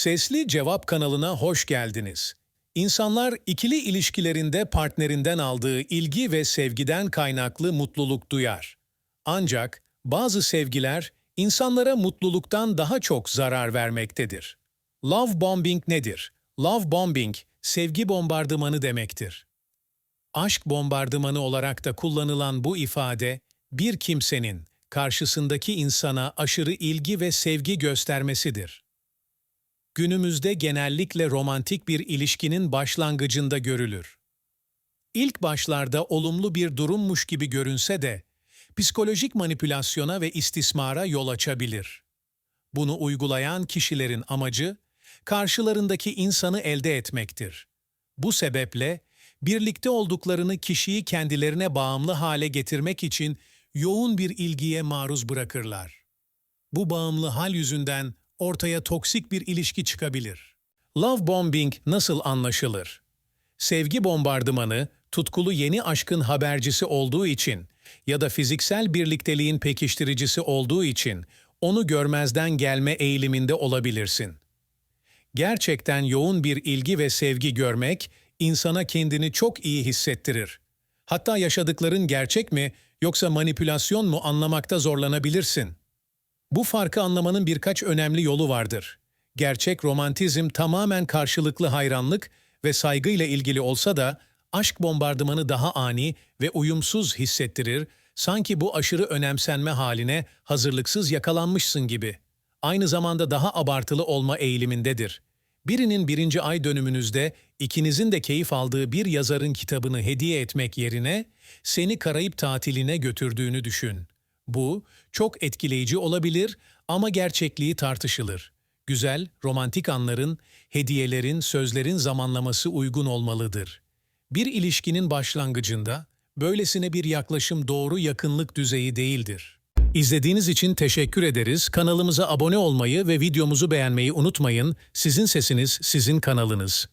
Sesli Cevap kanalına hoş geldiniz. İnsanlar ikili ilişkilerinde partnerinden aldığı ilgi ve sevgiden kaynaklı mutluluk duyar. Ancak bazı sevgiler insanlara mutluluktan daha çok zarar vermektedir. Love bombing nedir? Love bombing, sevgi bombardımanı demektir. Aşk bombardımanı olarak da kullanılan bu ifade, bir kimsenin karşısındaki insana aşırı ilgi ve sevgi göstermesidir. Günümüzde genellikle romantik bir ilişkinin başlangıcında görülür. İlk başlarda olumlu bir durummuş gibi görünse de, psikolojik manipülasyona ve istismara yol açabilir. Bunu uygulayan kişilerin amacı, karşılarındaki insanı elde etmektir. Bu sebeple, birlikte olduklarını kişiyi kendilerine bağımlı hale getirmek için yoğun bir ilgiye maruz bırakırlar. Bu bağımlı hal yüzünden ortaya toksik bir ilişki çıkabilir. Love bombing nasıl anlaşılır? Sevgi bombardımanı, tutkulu yeni aşkın habercisi olduğu için ya da fiziksel birlikteliğin pekiştiricisi olduğu için onu görmezden gelme eğiliminde olabilirsin. Gerçekten yoğun bir ilgi ve sevgi görmek insana kendini çok iyi hissettirir. Hatta yaşadıkların gerçek mi yoksa manipülasyon mu anlamakta zorlanabilirsin. Bu farkı anlamanın birkaç önemli yolu vardır. Gerçek romantizm tamamen karşılıklı hayranlık ve saygıyla ilgili olsa da aşk bombardımanı daha ani ve uyumsuz hissettirir, sanki bu aşırı önemsenme haline hazırlıksız yakalanmışsın gibi. Aynı zamanda daha abartılı olma eğilimindedir. Birinin birinci ay dönümünüzde ikinizin de keyif aldığı bir yazarın kitabını hediye etmek yerine seni Karayip tatiline götürdüğünü düşün. Bu çok etkileyici olabilir ama gerçekliği tartışılır. Güzel, romantik anların, hediyelerin, sözlerin zamanlaması uygun olmalıdır. Bir ilişkinin başlangıcında böylesine bir yaklaşım doğru yakınlık düzeyi değildir. İzlediğiniz için teşekkür ederiz. Kanalımıza abone olmayı ve videomuzu beğenmeyi unutmayın. Sizin sesiniz, sizin kanalınız.